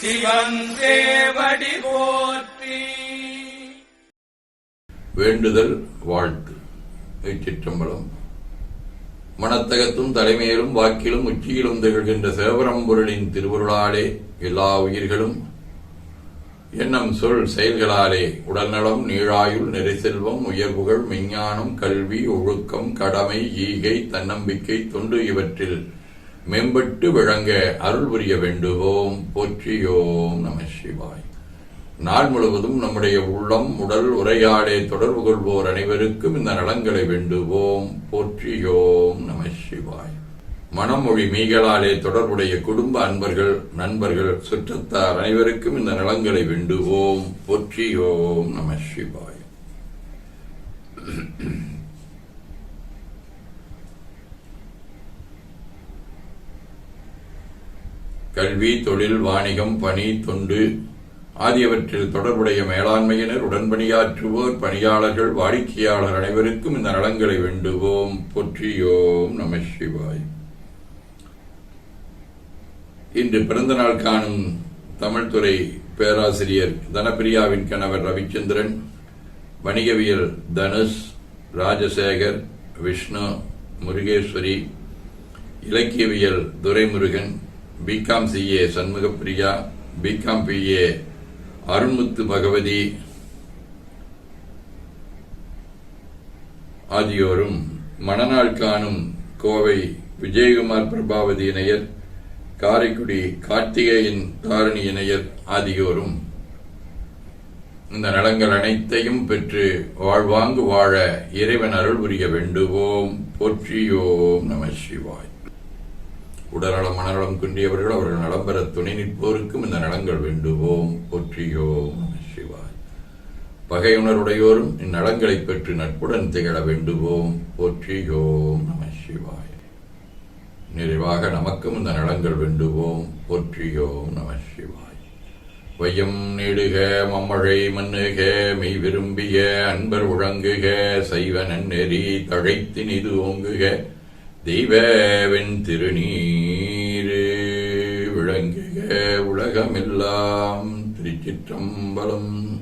சிவன் போற்றி. வேண்டுதல் வாழ்த்து. சிற்றம்பலம். மனத்தகத்தும் தலைமையிலும் வாக்கிலும் உச்சியிலும் திகழ்கின்ற சிவபரம்பொருளின் திருவருளாலே எல்லா உயிர்களும் எண்ணம் சொல் செயல்களாலே உடல்நலம் நீழாயுள் நிறைசெல்வம் உயர்வுகள் விஞ்ஞானம் கல்வி ஒழுக்கம் கடமை ஈகை தன்னம்பிக்கை தொண்டு இவற்றில் மேம்பட்டு விளங்க அருள் புரிய வேண்டுவோம். போற்றியோம் நம சிவாய். நாள் முழுவதும் நம்முடைய உள்ளம் உடல் உரையாடே தொடர்பு கொள்வோர் அனைவருக்கும் இந்த நலங்களை வேண்டுவோம். போற்றியோம் நம சிவாய். மனமொழி மீகளாலே தொடர்புடைய குடும்ப அன்பர்கள் நண்பர்கள் சுற்றத்தார் அனைவருக்கும் இந்த நலங்களை வேண்டுவோம். போற்றியோம் நம சிவாய். கல்வி தொழில் வாணிகம் பணி தொண்டு ஆகியவற்றில் தொடர்புடைய மேலாண்மையினர் உடன்பணியாற்றுவோர் பணியாளர்கள் வாடிக்கையாளர் அனைவருக்கும் இந்த நலங்களை வேண்டுவோம். போற்றியோம் நம சிவாய். இன்று பிறந்த நாள் காணும் தமிழ்துறை பேராசிரியர் தனப்பிரியாவின் கணவர் ரவிச்சந்திரன் வணிகவியல் Dhanush Rajasekar Vishnu Murugeswari இலக்கியவியல் Duraimurugan BCom CA Shanmugapriya BCom BA Arunmuthu Bhagavathi ஆகியோரும் மணநாள் காணும் கோவை விஜயகுமார் பிரபாவதி இணையர் காரைக்குடி கார்த்திகேயன் தாரணி இணையர் ஆகியோரும் இந்த நலங்கள் அனைத்தையும் பெற்று வாழ்வாங்கு வாழ இறைவன் அருள் புரிய வேண்டுவோம். போற்றியோம் நம சிவாய். உடல்நலம் மனநலம் குன்றியவர்கள் அவர்கள் நலம் பெற துணை நிற்போருக்கும் இந்த நலங்கள் வேண்டுவோம். போற்றியோம் சிவாய். பகையுணருடையோரும் இந்நலங்களை பெற்று நட்புடன் திகழ வேண்டுவோம். போற்றியோம் நம சிவாய். நிறைவாக நமக்கும் இந்த நலங்கள் வேண்டுவோம். போற்றியோம் நம சிவாய். வையம் நீடுக மம்மழை மண்ணுக மெய் விரும்பிய அன்பர் உழங்குக சைவ நன்னெறி தழைத்தினிது ஓங்குக. தெய்வவின் திருநீரு விளங்குக உலகமெல்லாம். திருச்சிற்றம்பலம்